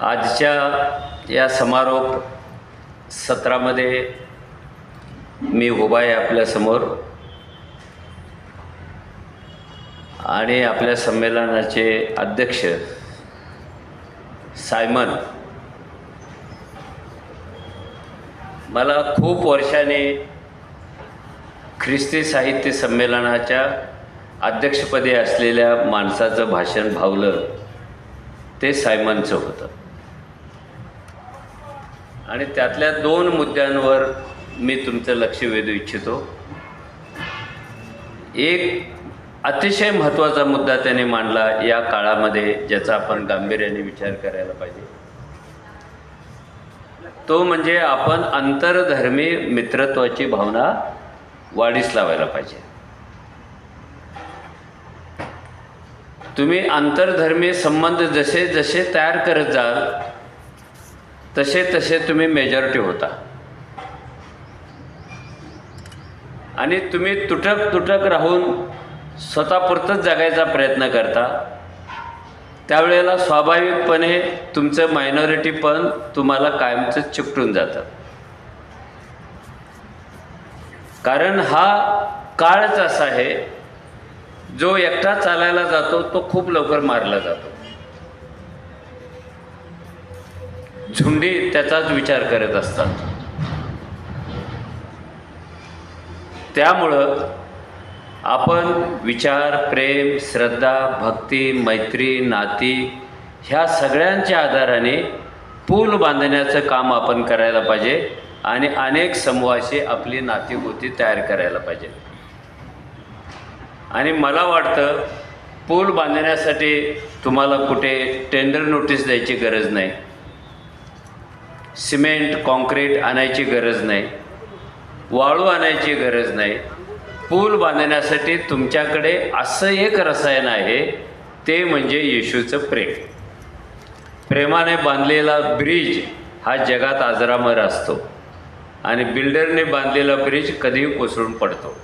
आजच्या या समारोप सत्रामध्ये मी उभा आहे आपल्यासमोर आणि आपल्या संमेलनाचे अध्यक्ष सायमन. मला खूप वर्षाने ख्रिस्ती साहित्य संमेलनाच्या अध्यक्षपदी असलेल्या माणसाचं भाषण भावलं ते सायमनचं होतं. आणि त्यातल्या दोन मुद्द्यांवर मी तुमचं लक्ष वेधू इच्छितो. एक अतिशय महत्त्वाचा मुद्दा त्याने मांडला या काळामध्ये ज्याचा आपण गांभीर्याने विचार करायला पाहिजे. तो म्हणजे आपण आंतरधर्मी मित्रत्वाची भावना वाढीस लावायला पाहिजे. तुम्ही आंतरधर्मीय संबंध जसे जसे तयार करत जाल तसे तसे तुम्ही मेजॉरिटी होता. आणि तुम्ही तुटक तुटक राहून स्वतःपुरतंच जगायचा प्रयत्न करता. त्यावेळेला स्वाभाविकपणे तुमचं मायनॉरिटी पण तुम्हाला कायमचं चिपटून जातं. कारण हा काळच असा आहे जो एकटा चालायला जातो तो खूप लवकर मारला जातो. झुंडी त्याचाच विचार करत असतात त्यामुळं आपण विचार प्रेम श्रद्धा भक्ती मैत्री नाती ह्या सगळ्यांच्या आधाराने पूल बांधण्याचं काम आपण करायला पाहिजे आणि अनेक समूहाशी आपली नातीगोती तयार करायला पाहिजे. आणि मला वाटतं पूल बांधण्यासाठी तुम्हाला कुठे टेंडर नोटीस द्यायची गरज नाही. सिमेंट कॉन्क्रीट आणायची गरज नाही. वाळू आणायची गरज नाही. पूल बांधण्यासाठी तुमच्याकडे असं एक रसायन आहे ते म्हणजे येशूचं प्रेम. प्रेमाने बांधलेला ब्रिज हा जगात आजरामर असतो आणि बिल्डरने बांधलेला ब्रिज कधीही कोसळून पडतो.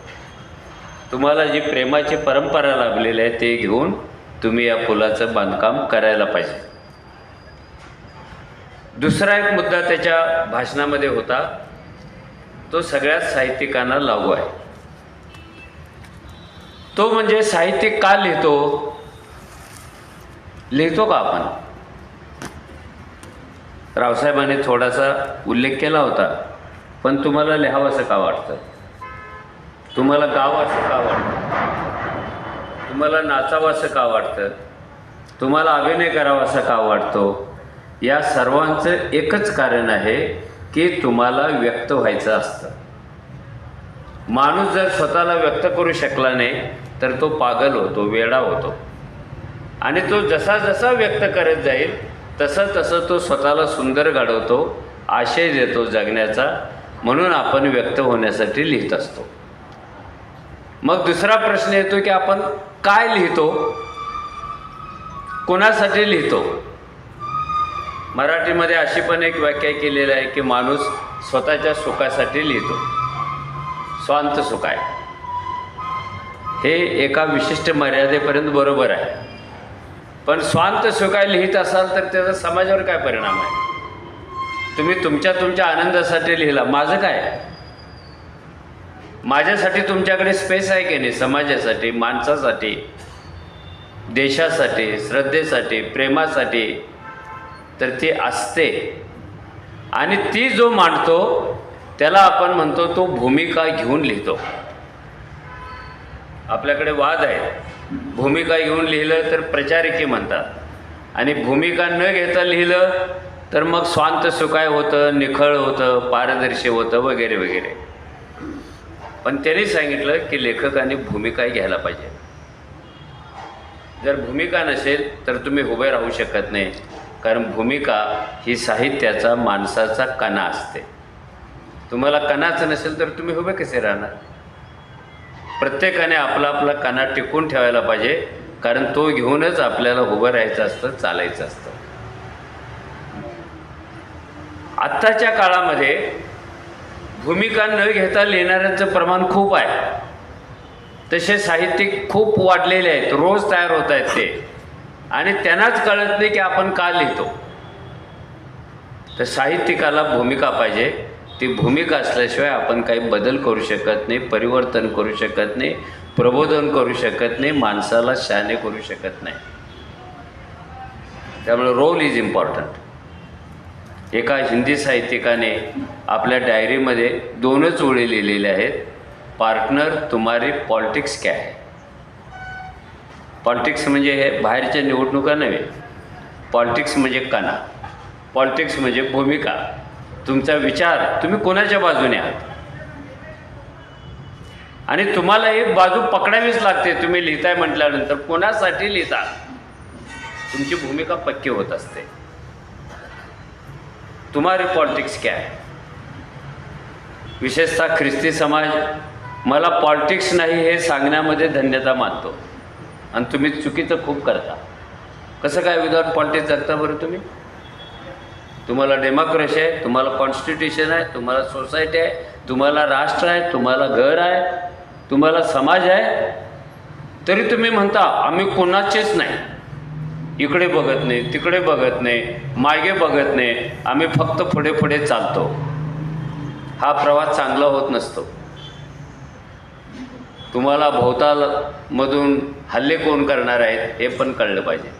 तुम्हाला जी प्रेमाची परंपरा लाभलेली आहे ते घेऊन तुम्ही या पुलाचं बांधकाम करायला पाहिजे. दुसरा एक मुद्दा त्याच्या भाषणामध्ये होता तो सगळ्याच साहित्यिकांना लागू आहे. तो म्हणजे साहित्यिक का लिहितो? लिहितो का आपण? रावसाहेबांनी थोडासा उल्लेख केला होता पण तुम्हाला लिहावंसं का वाटतं? तुम्हाला गावं असं का वाटतं? तुम्हाला नाचावंसं का वाटतं? तुम्हाला अभिनय करावासा का वाटतो? या सर्वांचं एकच कारण आहे की तुम्हाला व्यक्त व्हायचं असतं. माणूस जर स्वतःला व्यक्त करू शकला नाही तर तो पागल होतो वेडा होतो. आणि तो जसा जसा व्यक्त करत जाईल तसं तसं तो स्वतःला सुंदर घडवतो आशय देतो जगण्याचा म्हणून आपण व्यक्त होण्यासाठी लिहित असतो. मग दुसरा प्रश्न येतो की आपण काय लिहितो? कोणासाठी लिहितो? मराठीमध्ये अशी पण एक व्याख्या केलेली आहे की माणूस स्वतःच्या सुखासाठी लिहितो. स्वांत सुख आहे. हे एका विशिष्ट मर्यादेपर्यंत बरोबर आहे. पण स्वांत सुखाय लिहित असाल तर त्याचा समाजावर काय परिणाम आहे? तुम्ही तुमच्या तुमच्या आनंदासाठी लिहिला. माझं काय माझ्यासाठी तुमच्याकडे स्पेस आहे की नाही? समाजासाठी माणसासाठी देशासाठी श्रद्धेसाठी प्रेमासाठी? तर ती असते. आणि ती जो मांडतो त्याला आपण म्हणतो तो भूमिका घेऊन लिहितो. आपल्याकडे वाद आहे भूमिका घेऊन लिहिलं तर प्रचारिकी म्हणतात. आणि भूमिका न घेता लिहिलं तर मग स्वांत सुखाय होतं निखळ होतं पारदर्शी होतं वगैरे वगैरे. पण त्यांनी सांगितलं की लेखकाने भूमिका घ्यायला पाहिजे. जर भूमिका नसेल तर तुम्ही उभे राहू शकत नाही. कारण भूमिका ही साहित्याचा माणसाचा कणा असते. तुम्हाला कणाचं नसेल तर तुम्ही उभे कसे राहणार? प्रत्येकाने आपला आपला कणा टिकून ठेवायला पाहिजे कारण तो घेऊनच आपल्याला उभं राहायचं असतं चालायचं असतं. आत्ताच्या काळामध्ये भूमिका न घेता लिहिणाऱ्यांचं प्रमाण खूप आहे. तसे साहित्यिक खूप वाढलेले आहेत रोज तयार होत आहेत ते. आणि त्यांनाच कळत नाही की आपण का लिहितो. तर साहित्यिकाला भूमिका पाहिजे. ती भूमिका असल्याशिवाय आपण काही बदल करू शकत नाही परिवर्तन करू शकत नाही प्रबोधन करू शकत नाही माणसाला शहाणे करू शकत नाही. त्यामुळे रोल इज इम्पॉर्टंट एका हिंदी साहित्यिकाने आपल्या डायरीमध्ये दोनच ओळी लिहिलेल्या आहेत. पार्टनर तुम्हारी पॉलिटिक्स क्या आहे पॉलिटिक्स म्हणजे हे बाहेरच्या निवडणुका नव्हे. पॉलिटिक्स म्हणजे कणा. पॉलिटिक्स म्हणजे भूमिका. तुमचा विचार तुम्ही कोणाच्या बाजूने आहात? आणि तुम्हाला एक बाजू पकडावीच लागते तुम्ही लिहिताय म्हटल्यानंतर कोणासाठी लिहिता? तुमची भूमिका पक्की होत असते. तुम्हारी पॉलिटिक्स काय आहे विशेषतः ख्रिस्ती समाज मला पॉलिटिक्स नाही हे सांगण्यामध्ये धन्यता मानतो. आणि तुम्ही चुकीचं खूप करता. कसं काय विदाउट पॉलिटिक्स जगता बरं तुम्ही? तुम्हाला डेमोक्रेसी आहे तुम्हाला कॉन्स्टिट्युशन आहे तुम्हाला सोसायटी आहे तुम्हाला राष्ट्र आहे तुम्हाला घर आहे तुम्हाला समाज आहे तरी तुम्ही म्हणता आम्ही कोणाचेच नाही. इकडे बघत नाही तिकडे बघत नाही मागे बघत नाही. आम्ही फक्त पुढे पुढे चालतो. हा प्रवास चांगला होत नसतो. तुम्हाला भोवतालमधून हल्ले कोण करणार आहेत हे पण कळलं पाहिजे.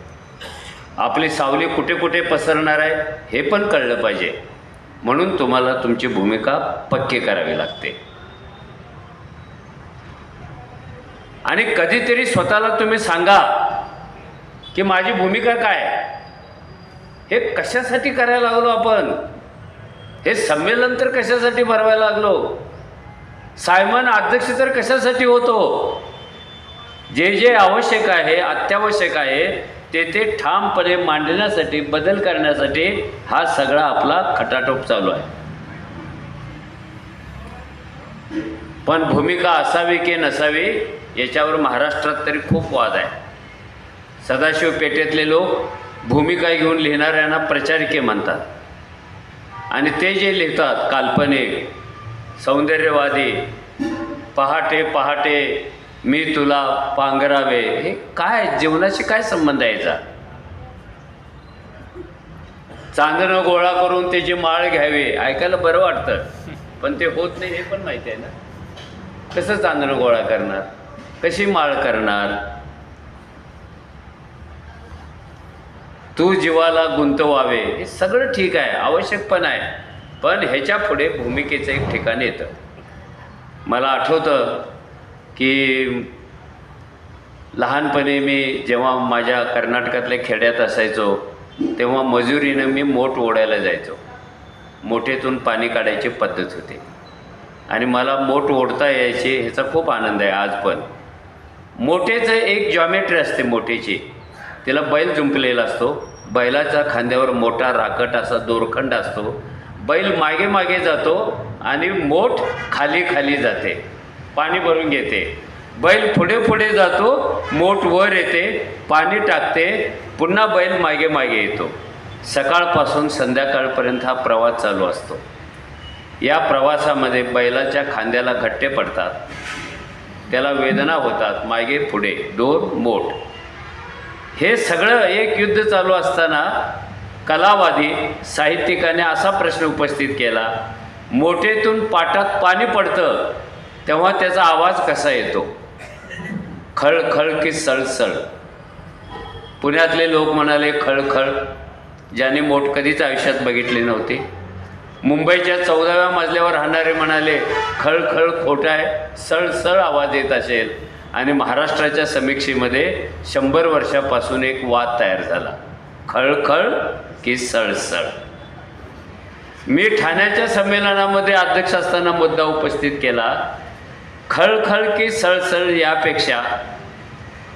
आपली सावली कुठे कुठे पसरणार आहे हे पण कळलं पाहिजे. म्हणून तुम्हाला तुमची भूमिका पक्की करावी लागते. आणि कधीतरी स्वतःला तुम्ही सांगा की माझी भूमिका काय हे कशासाठी करायला लागलो आपण? हे संमेलन तर कशासाठी भरवायला लागलो? सायमन अध्यक्ष तर कशासाठी होतो? जे जे आवश्यक आहे अत्यावश्यक आहे ते ते ठामपणे मांडण्यासाठी बदल करण्यासाठी हा सगळा आपला खटाटोप चालू आहे. पण भूमिका असावी की नसावी याच्यावर महाराष्ट्रात तरी खूप वाद आहे. सदाशिव पेठेतले लोक भूमिका घेऊन लिहिणाऱ्यांना प्रचारिके म्हणतात. आणि ते जे लिहितात काल्पनिक सौंदर्यवादी पहाटे पहाटे मी तुला पांघरावे. हे काय जीवनाशी काय संबंध आहे चांदणं गोळा करून त्याची माळ घ्यावी. ऐकायला बरं वाटतं. पण ते होत नाही हे पण माहिती आहे ना. कसं चांदणं गोळा करणार? कशी माळ करणार? तू जीवाला गुंतवावे. हे सगळं ठीक आहे आवश्यक पण आहे. पण ह्याच्या पुढे भूमिकेचं एक ठिकाण येतं. मला आठवतं की लहानपणी मी जेव्हा माझ्या कर्नाटकातल्या खेड्यात असायचो तेव्हा मजुरीनं मी मोठ ओढायला जायचो. मोठेतून पाणी काढायची पद्धत होती. आणि मला मोठ ओढता यायची ह्याचा खूप आनंद आहे आज पण. मोठेचं एक जॉमेट्री असते मोठीची. तिला बैल जुंपलेला असतो. बैलाच्या खांद्यावर मोठा राकट असा दोरखंड असतो. बैल मागे मागे जातो आणि मोठ खाली खाली जाते. पाणी भरून घेते. बैल पुढे पुढे जातो मोठ वर येते पाणी टाकते पुन्हा बैल मागे मागे येतो. सकाळपासून संध्याकाळपर्यंत हा प्रवास चालू असतो. या प्रवासामध्ये बैलाच्या खांद्याला घट्टे पडतात. त्याला वेदना होतात. मागे पुढे दोन मोठ. हे सगळं एक युद्ध चालू असताना कलावादी साहित्यिकाने असा प्रश्न उपस्थित केला मोठेतून पाटात पाणी पडतं तेव्हा त्याचा आवाज कसा येतो? खळखळ की सळसळ. पुण्यातले लोक म्हणाले खळखळ. ज्याने मोठ कधीच आयुष्यात बघितली नव्हती. मुंबईच्या चौदाव्या मजल्यावर राहणारे म्हणाले खळखळ खोटं आहे सळसळ आवाज येत असेल. आणि महाराष्ट्राच्या समीक्षेमध्ये शंभर वर्षापासून एक वाद तयार झाला. खळखळ की सळसळ मी ठाण्याच्या संमेलनामध्ये अध्यक्ष असताना मुद्दा उपस्थित केला. खळखळ की सळसळ यापेक्षा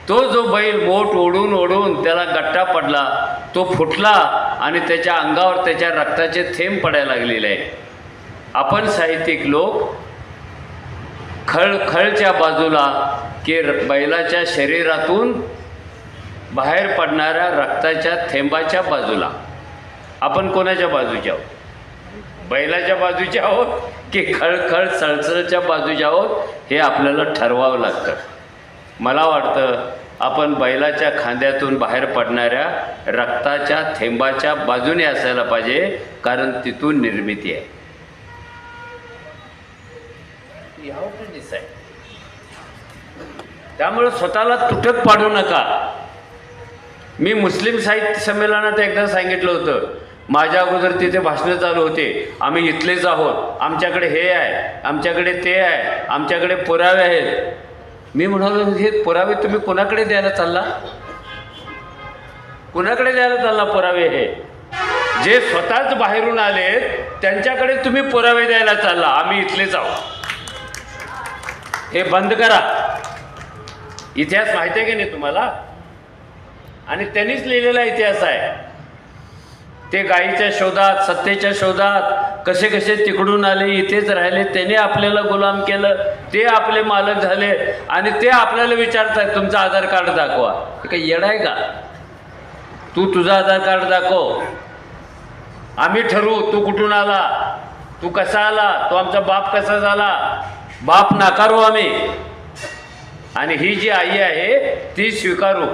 तो जो बैल मोठ ओढून ओढून त्याला गट्टा पडला तो फुटला आणि त्याच्या अंगावर त्याच्या रक्ताचे थेंब पडायला लागलेले. आहे आपण साहित्यिक लोक खळखळच्या बाजूला की बैलाच्या शरीरातून बाहेर पडणाऱ्या रक्ताच्या थेंबाच्या बाजूला. आपण कोणाच्या बाजूचे आहोत? बैलाच्या बाजूचे आहोत की खळखळ सळसळच्या बाजूचे आहोत? हे आपल्याला ठरवावं लागतं. मला वाटतं आपण बैलाच्या खांद्यातून बाहेर पडणाऱ्या रक्ताच्या थेंबाच्या बाजूने असायला पाहिजे कारण तिथून निर्मिती आहे. त्यामुळे स्वतःला तुटक पाडू नका. मी मुस्लिम साहित्य संमेलनात एकदा सांगितलं होतं माझ्या अगोदर तिथे भाषणं चालू होते. आम्ही इथलेच आहोत. आमच्याकडे हे आहे. आमच्याकडे ते आहे. आमच्याकडे पुरावे आहेत. मी म्हणालो हे पुरावे तुम्ही कोणाकडे द्यायला चालला? कुणाकडे द्यायला चालला पुरावे हे? जे स्वतःच बाहेरून आले त्यांच्याकडे तुम्ही पुरावे द्यायला चालला. आम्ही इथलेच आहोत. हे बंद करा. इतिहास माहिती आहे की नाही तुम्हाला? आणि त्यांनीच लिहिलेला इतिहास आहे. ते गायीच्या शोधात सत्तेच्या शोधात कसे कसे तिकडून आले इथेच राहिले त्याने आपल्याला गुलाम केलं ते आपले मालक झाले आणि ते आपल्याला विचारतात तुमचं आधार कार्ड दाखवा. हे काही येड आहे का? तू तुझं आधार कार्ड दाखव. आम्ही ठरवू तू कुठून आला? तू कसा आला? तो आमचा बाप कसा झाला? बाप नाकारू आम्ही. आणि ही जी आई आहे ती स्वीकारू.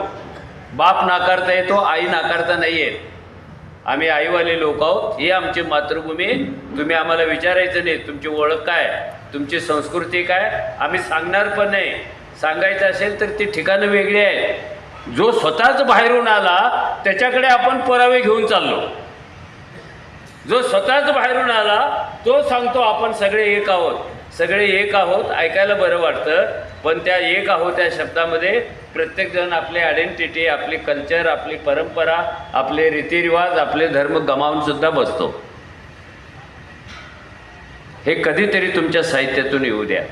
बाप नाकारता येतो आई नाकारता नाही येत आम्ही आईवाले लोक आहोत ही आमची मातृभूमी तुम्ही आम्हाला विचारायचं नाही तुमची ओळख काय तुमची संस्कृती काय आम्ही सांगणार पण नाही. सांगायचं असेल तर ती ठिकाणं वेगळी आहेत. जो स्वतःच बाहेरून आला त्याच्याकडे आपण पुरावे घेऊन चाललो. जो स्वतःच बाहेरून आला तो सांगतो आपण सगळे एक आहोत. सगळे एक आहोत ऐकायला बरं वाटतं. पण त्या एक आहोत त्या शब्दामध्ये प्रत्येकजण आपली आयडेंटिटी आपली कल्चर आपली परंपरा आपले रीतिरिवाज आपले धर्म गमावूनसुद्धा बसतो. हे कधीतरी तुमच्या साहित्यातून येऊ द्या.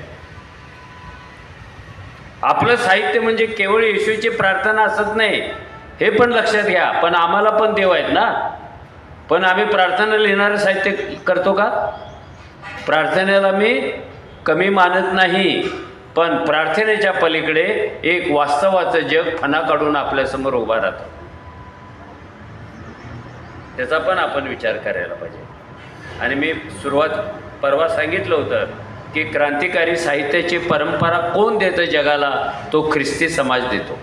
आपलं साहित्य म्हणजे केवळ येशूची प्रार्थना असत नाही हे पण लक्षात घ्या. पण आम्हाला पण देव आहेत ना? पण आम्ही प्रार्थना लिहिणारं साहित्य करतो का? प्रार्थनेला मी कमी मानत नाही पण प्रार्थनेच्या पलीकडे एक वास्तवाचं जग फणा काढून आपल्यासमोर उभा राहतं. त्याचा पण आपण विचार करायला पाहिजे. आणि मी सुरुवात परवा सांगितलं होतं की क्रांतिकारी साहित्याची परंपरा कोण देतं जगाला? तो ख्रिस्ती समाज देतो.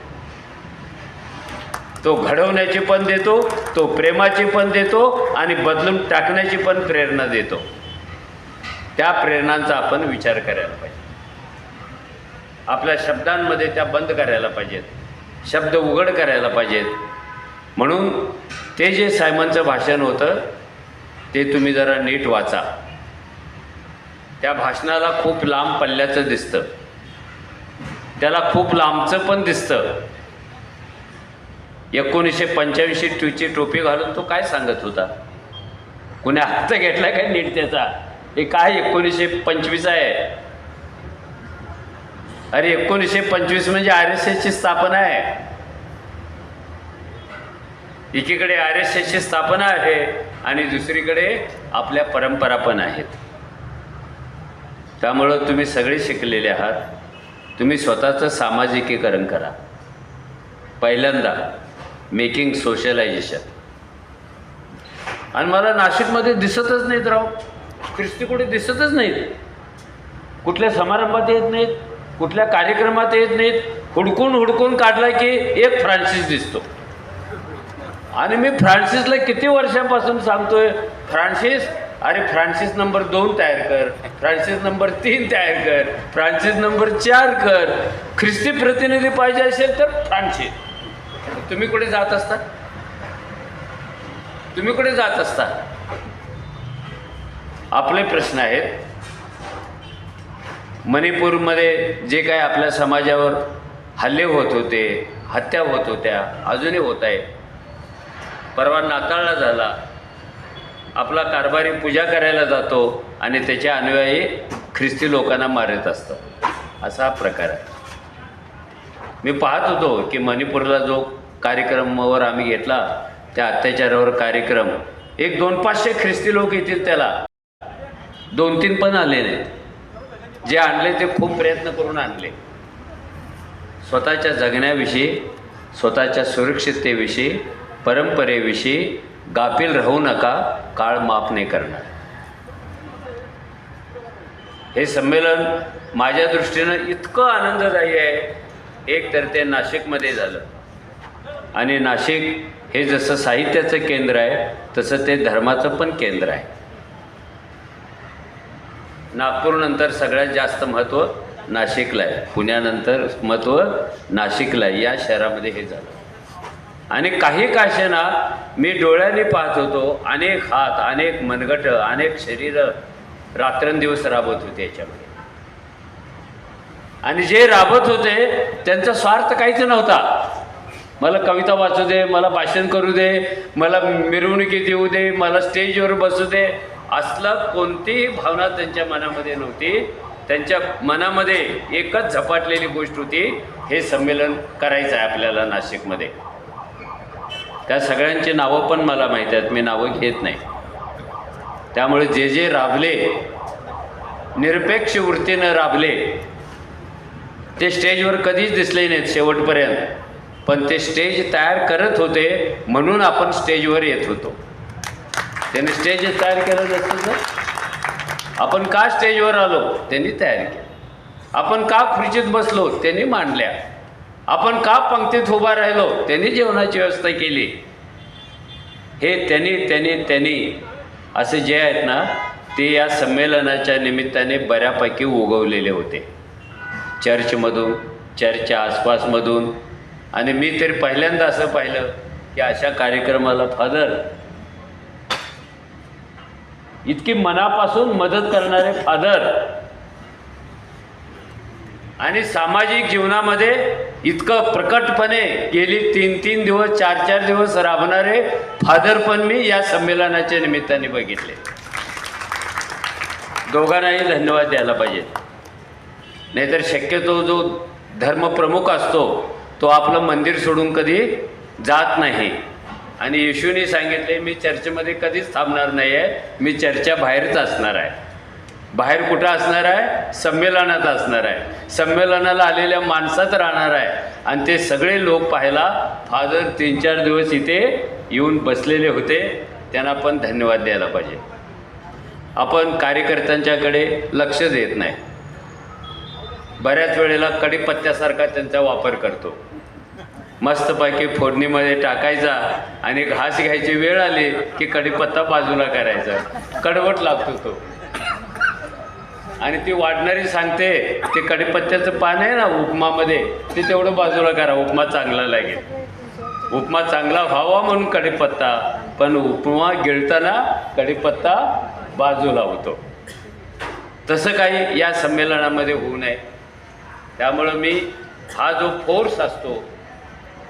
तो घडवण्याची पण देतो तो प्रेमाची पण देतो आणि बदलून टाकण्याची पण प्रेरणा देतो. त्या प्रेरणांचा आपण विचार करायला पाहिजे. आपल्या शब्दांमध्ये त्या बंद करायला पाहिजेत. शब्द उघड करायला पाहिजेत. म्हणून ते जे सायमनचं भाषण होतं ते तुम्ही जरा नीट वाचा. त्या भाषणाला खूप लांब पल्ल्याचं दिसतं. त्याला खूप लांबचं पण दिसतं. एकोणीसशे पंच्याऐंशी टूची टोपी घालून तो काय सांगत होता? कुणी हात घेतला काय नीट त्याचा? हे काय एकोणीसशे पंचवीस आहे? अरे एकोणीसशे पंचवीस म्हणजे आर एस एसची स्थापना आहे. एकीकडे आर एस एसची स्थापना आहे आणि दुसरीकडे आपल्या परंपरा पण आहेत. त्यामुळं तुम्ही सगळे शिकलेले आहात. तुम्ही स्वतःचं सामाजिकीकरण करा. पहिल्यांदा मेकिंग सोशलायझेशन. आणि मला नाशिकमध्ये दिसतच नाहीत राव. ख्रिस्ती कुठे दिसतच नाहीत. कुठल्या समारंभात येत नाहीत कुठल्या कार्यक्रमात येत नाहीत हुडकून हुडकून काढला की एक फ्रान्सिस दिसतो. आणि मी फ्रान्सिसला किती वर्षांपासून सांगतोय फ्रान्सिस अरे फ्रान्सिस नंबर दोन तयार कर फ्रान्सिस नंबर तीन तयार कर फ्रान्सिस नंबर चार कर ख्रिस्ती प्रतिनिधी पाहिजे असेल तर फ्रान्सिस. तुम्ही कुठे जात असता? तुम्ही कुठे जात असता? आपले प्रश्न आहेत. मणिपूरमध्ये जे काय आपल्या समाजावर हल्ले होत होते हत्या होत होत्या अजूनही होत आहे. परवा नाताळला झाला. आपला कारभारी पूजा करायला जातो आणि त्याच्या अनुयायी ख्रिस्ती लोकांना मारत असतात. असा हा प्रकार आहे. मी पाहत होतो की मणिपूरला जो कार्यक्रमावर आम्ही घेतला त्या अत्याचारावर कार्यक्रम. एक दोन पाचशे ख्रिस्ती लोक येतील त्याला. दोन तीन पण आले नाहीत. जे आणले ते खूप प्रयत्न करून आणले. स्वतःच्या जगण्याविषयी स्वतःच्या सुरक्षिततेविषयी परंपरेविषयी गाफील राहू नका काळ माफ नाही करणार. हे संमेलन माझ्या दृष्टीनं इतकं आनंददायी आहे. एक तर ते नाशिकमध्ये झालं. आणि नाशिक हे जसं साहित्याचं केंद्र आहे तसं ते धर्माचं पण केंद्र आहे. नागपूरनंतर सगळ्यात जास्त महत्त्व नाशिकला आहे. पुण्यानंतर महत्त्व नाशिकला आहे. या शहरामध्ये हे झालं. आणि काही काशांना मी डोळ्यांनी पाहत होतो. अनेक हात अनेक मनगट अनेक शरीर रात्रंदिवस राबत होते याच्यामध्ये. आणि जे राबत होते त्यांचा स्वार्थ काहीच नव्हता. मला कविता वाचू दे मला भाषण करू दे मला मिरवणुकी देऊ दे मला स्टेजवर बसू दे. असलं कोणतीही भावना त्यांच्या मनामध्ये नव्हती त्यांच्या मनामध्ये एकच झपाटलेली गोष्ट होती हे संमेलन करायचं आहे आपल्याला नाशिकमध्ये. त्या सगळ्यांची नावं पण मला माहीत आहेत मी नावं घेत नाही. त्यामुळे जे जे राबले निरपेक्ष वृत्तीनं राबले ते स्टेजवर कधीच दिसले नाहीत शेवटपर्यंत. पण ते स्टेज तयार करत होते म्हणून आपण स्टेजवर येत होतो. त्यांनी स्टेज तयार केलं असतं तर आपण का स्टेजवर आलो? त्यांनी तयार केलं. आपण का खुर्चीत बसलो? त्यांनी मांडल्या. आपण का पंक्तीत उभा राहिलो? त्यांनी जेवणाची व्यवस्था केली. हे त्यांनी त्यांनी त्यांनी असे जे आहेत ना ते या संमेलनाच्या निमित्ताने बऱ्यापैकी उगवलेले होते. चर्चमधून चर्चच्या आसपासमधून. आणि मी तरी पहिल्यांदा असं पाहिलं की अशा कार्यक्रमाला फादर इतकी मनापासून मदत करणारे फादर. आणि सामाजिक जीवनामध्ये इतकं प्रकटपणे गेली तीन तीन दिवस चार चार दिवस राबणारे फादर पण मी या संमेलनाच्या निमित्ताने बघितले. दोघांनाही धन्यवाद द्यायला पाहिजे. नाहीतर शक्यतो जो धर्मप्रमुख असतो तो आपलं मंदिर सोडून कधी जात नाही. आणि येशूने सांगितले मी चर्चेमध्ये कधीच थांबणार नाही आहे मी चर्चा बाहेरच असणार आहे. बाहेर कुठं असणार आहे? संमेलनात असणार आहे. संमेलनाला आलेल्या माणसात राहणार आहे. आणि ते सगळे लोक पाहायला फादर तीन चार दिवस इथे येऊन बसलेले होते. त्यांना पण धन्यवाद द्यायला पाहिजे. आपण कार्यकर्त्यांच्याकडे लक्ष देत नाही. बऱ्याच वेळेला कडीपत्त्यासारखा त्यांचा वापर करतो. मस्तपैकी फोडणीमध्ये टाकायचा आणि घास घ्यायची वेळ आली की कडीपत्ता बाजूला करायचा. कडवट लागतो तो. आणि ती वाढणारी सांगते ते कडीपत्त्याचं पान आहे ना उपमामध्ये ते तेवढं बाजूला करा उपमा चांगला लागेल. उपमा चांगला व्हावा म्हणून कडीपत्ता पण उपमा गिळताना कडीपत्ता बाजूला होतो. तसं काही या संमेलनामध्ये होऊ नये. त्यामुळं मी हा जो फोर्स असतो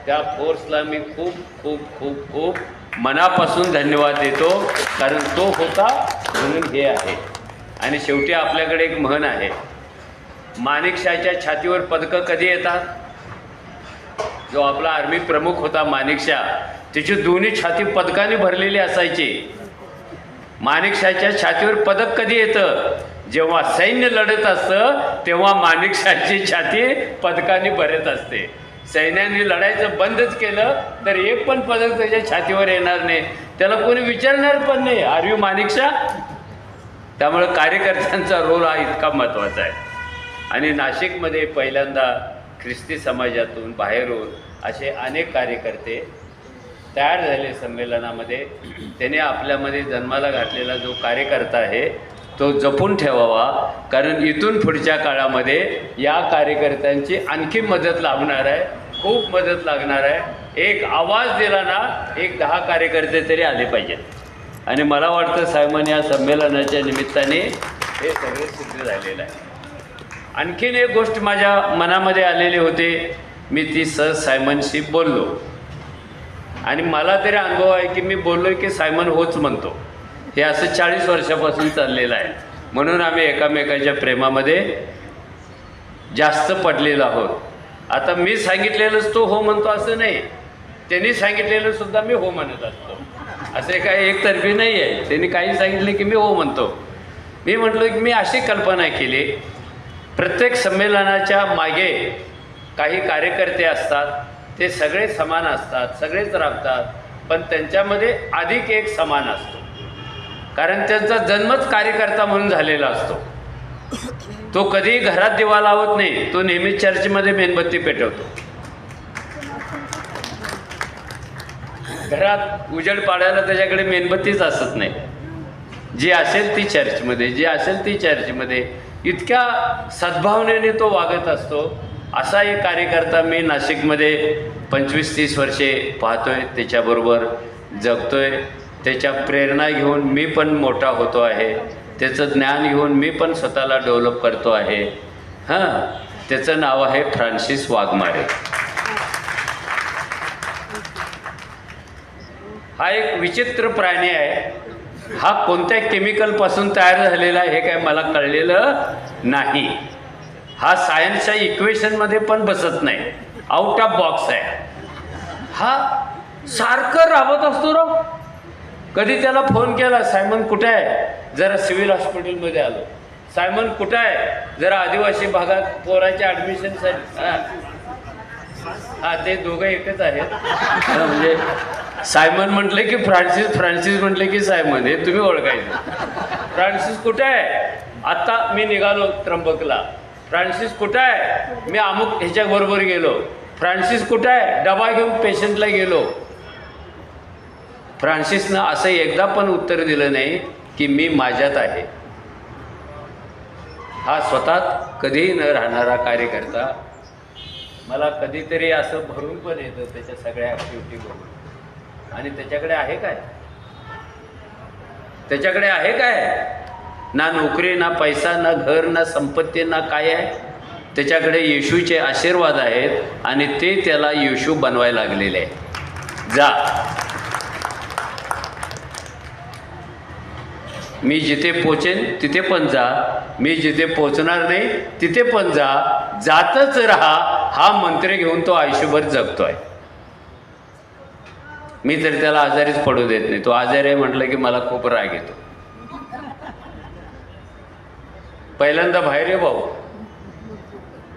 त्या फोर्सला मी खूप खूप खूप खूप मनापासून धन्यवाद देतो. कारण तो होता म्हणून हे आहे. आणि शेवटी आपल्याकडे एक म्हण आहे. माणिकशाच्या छातीवर पदकं कधी येतात? जो आपला आर्मी प्रमुख होता माणिकशा त्याची दोन्ही छाती पदकाने भरलेली असायची. माणिकशाच्या छातीवर पदक कधी येतं? जेव्हा सैन्य लढत असतं तेव्हा माणिकशाची छाती पदकाने भरत असते. सैन्याने लढायचं बंदच केलं तर एक पण पदक त्याच्या छातीवर येणार नाही. त्याला कोणी विचारणार पण नाही. Are you Manekshaw? त्यामुळं कार्यकर्त्यांचा रोल हा इतका महत्त्वाचा आहे. आणि नाशिकमध्ये पहिल्यांदा ख्रिस्ती समाजातून बाहेरून असे अनेक कार्यकर्ते तयार झाले संमेलनामध्ये. त्याने आपल्यामध्ये जन्माला घातलेला जो कार्यकर्ता आहे तो जपून ठेवावा. कारण इथून पुढच्या काळामध्ये या कार्यकर्त्यांची आणखी मदत लागणार आहे. खूप मदत लागणार आहे. एक आवाज दिला ना एक दहा कार्यकर्ते तरी आले पाहिजेत. आणि मला वाटतं सायमन या संमेलनाच्या निमित्ताने हे सगळे सिद्ध झालेलं आहे. आणखीन एक गोष्ट माझ्या मनामध्ये आलेली होते. मी ती सहज सायमनशी बोललो. आणि मला तरी अनुभव आहे की मी बोललो की सायमन होच म्हणतो. हे असं चाळीस वर्षापासून चाललेलं आहे. म्हणून आम्ही एकामेकाच्या प्रेमामध्ये जास्त पडलेलो आहोत. आता मी सांगितलेलंच तो हो म्हणतो असं नाही. त्यांनी सांगितलेलं सुद्धा मी हो म्हणत असतो. असे काही एकतर्फी नाही आहे त्यांनी काही सांगितले की मी हो म्हणतो. मी म्हटलो की मी अशी कल्पना केली. प्रत्येक संमेलनाच्या मागे काही कार्यकर्ते असतात. ते सगळे समान असतात सगळेच राबतात. पण त्यांच्यामध्ये अधिक एक समान असतो. कारण त्यांचा जन्मच कार्यकर्ता म्हणून झालेला असतो. तो कधीही घरात दिवा लावत नाही तो नेहमी चर्चमध्ये मेणबत्ती पेटवतो. घरात उजेड पाडायला त्याच्याकडे मेणबत्तीच असत नाही. जी असेल ती चर्चमध्ये जी असेल ती चर्चमध्ये. इतक्या सद्भावनेने तो वागत असतो. असा एक कार्यकर्ता मी नाशिकमध्ये पंचवीस तीस वर्षे पाहतोय त्याच्याबरोबर जगतोय. त्याच्या प्रेरणा घेऊन मी पण मोठा होतो आहे. त्याचं ज्ञान घेऊन मी पण स्वतःला डेव्हलप करतो आहे. हां त्याचं नाव आहे फ्रान्सिस वाघमारे. हा एक विचित्र प्राणी आहे. हा कोणत्या केमिकलपासून तयार झालेला आहे हे काय मला कळलेलं नाही. हा सायन्सच्या इक्वेशनमध्ये पण बसत नाही. आउट ऑफ बॉक्स आहे. हा सारखं राबत असतो राव. कधी त्याला फोन केला सायमन कुठे आहे? जरा सिव्हिल हॉस्पिटलमध्ये आलो. सायमन कुठं आहे? जरा आदिवासी भागात पोराच्या ॲडमिशनसाठी हां. हा ते दोघं एकच आहेत. म्हणजे सायमन म्हटले की फ्रान्सिस फ्रान्सिस म्हटले की सायमन हे तुम्ही ओळखायचं. फ्रान्सिस कुठं आहे? आत्ता मी निघालो त्र्यंबकला. फ्रान्सिस कुठं आहे? मी अमुक ह्याच्याबरोबर गेलो. फ्रान्सिस कुठं आहे? डबा घेऊन पेशंटला गेलो. फ्रान्सिसनं असं एकदा पण उत्तर दिलं नाही की मी माझ्यात आहे. हा स्वतः कधीही न राहणारा कार्यकर्ता मला कधीतरी असं भरून पण येतं त्याच्या सगळ्या ॲक्टिव्हिटी बघून आणि त्याच्याकडे आहे काय? त्याच्याकडे आहे काय? ना नोकरी ना पैसा ना घर ना संपत्ती ना काय आहे? त्याच्याकडे येशूचे आशीर्वाद आहेत आणि ते त्याला येशू बनवायला लागलेले आहे जा. मी जिथे पोचेन तिथे पण जा. मी जिथे पोचणार नाही तिथे पण जा. जातच राहा. हा मंत्र घेऊन तो आयुष्यभर जगतोय. मी तर त्याला आजारीच पडू देत नाही. तो आजारी आहे म्हटलं की मला खूप राग येतो. पहिल्यांदा बाहेर ये भाऊ.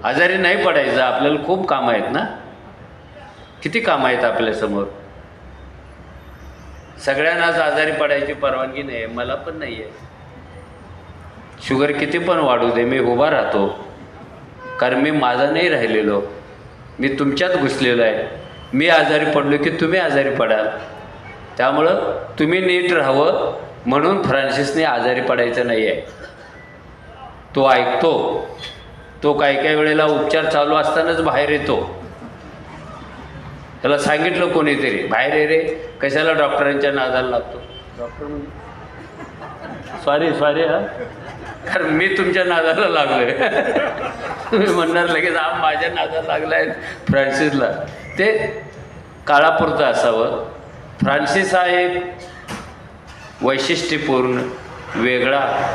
आजारी नाही पडायचं. आपल्याला खूप कामं आहेत ना? किती कामं आहेत आपल्यासमोर सगळ्यांनाच आजारी पडायची परवानगी नाही आहे मला पण नाही आहे शुगर किती पण वाढू दे मी उभा राहतो. कारण मी माझा नाही राहिलेलो. मी तुमच्यात घुसलेलो आहे. मी आजारी पडलो की तुम्ही आजारी पडाल. त्यामुळं तुम्ही नीट राहावं म्हणून फ्रान्सिसने आजारी पडायचं नाही आहे तो ऐकतो. तो काही काही वेळेला उपचार चालू असतानाच बाहेर येतो. त्याला सांगितलं कोणीतरी बाहेर ये रे कशाला डॉक्टरांच्या नादाला लागतो? डॉक्टर सॉरी सॉरी हा. कारण मी तुमच्या नादाला लागलोय. तुम्ही म्हणणार लगेच हा माझ्या नादाला लागला आहे फ्रान्सिसला. ते काळापुरतं असावं. फ्रान्सिस हा एक वैशिष्ट्यपूर्ण वेगळा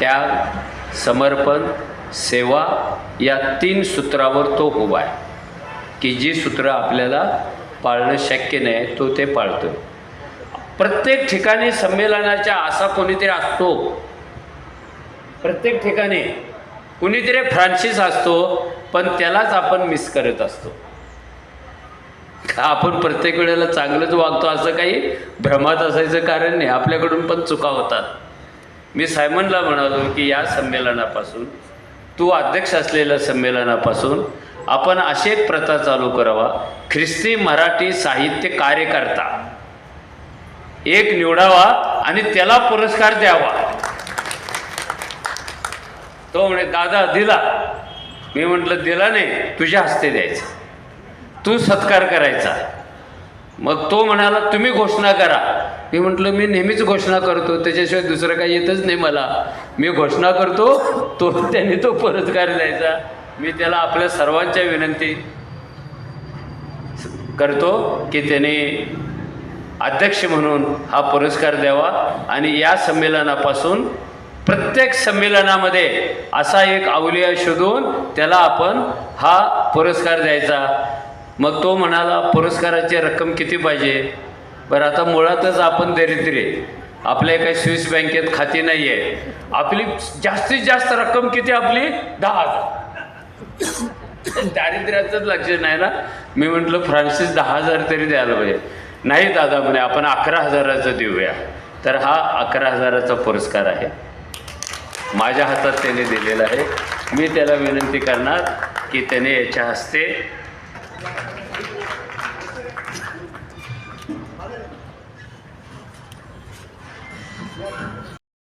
त्याग समर्पण सेवा या तीन सूत्रावर तो उभा आहे. की जी सूत्र आपल्याला पाळणं शक्य नाही तो ते पाळतो प्रत्येक ठिकाणी संमेलनाच्या असा कोणीतरी असतो. प्रत्येक ठिकाणी कुणीतरी फ्रान्सिस असतो पण त्यालाच आपण मिस करत असतो. आपण प्रत्येक वेळेला चांगलंच वागतो असं काही भ्रमात असायचं कारण नाही आपल्याकडून पण चुका होतात. मी सायमनला म्हणालो की या संमेलनापासून तू अध्यक्ष असलेल्या संमेलनापासून आपण अशी एक प्रथा चालू करावा. ख्रिस्ती मराठी साहित्य कार्यकर्ता. एक निवडावा आणि त्याला पुरस्कार द्यावा. तो म्हणे दादा दिला. मी म्हटलं दिला नाही तुझ्या हस्ते द्यायचा. तू सत्कार करायचा. मग तो म्हणाला तुम्ही घोषणा करा. मी म्हटलं मी नेहमीच घोषणा करतो त्याच्याशिवाय दुसरं काही येतच नाही मला. मी घोषणा करतो तो त्याने तो पुरस्कार द्यायचा. मी त्याला आपल्या सर्वांच्या विनंती करतो की त्याने अध्यक्ष म्हणून हा पुरस्कार द्यावा आणि या संमेलनापासून प्रत्येक संमेलनामध्ये असा एक अवलिया शोधून त्याला आपण हा पुरस्कार द्यायचा. मग तो म्हणाला पुरस्काराची रक्कम किती पाहिजे? बरं आता मुळातच आपण दरिद्रे आपल्या काही स्विस बँकेत खाती नाही आहे आपली जास्तीत जास्त रक्कम किती? आपली दहा हजार. दारिद्र्याचंच लक्ष नाही ना? मी म्हटलं फ्रान्सिस दहा हजार तरी द्यायला पाहिजे. नाही दादा म्हणे आपण अकरा हजाराचं देऊया. तर हा अकरा हजाराचा पुरस्कार आहे. माझ्या हातात त्याने दिलेला आहे. मी त्याला विनंती करणार की त्याने याच्या हस्ते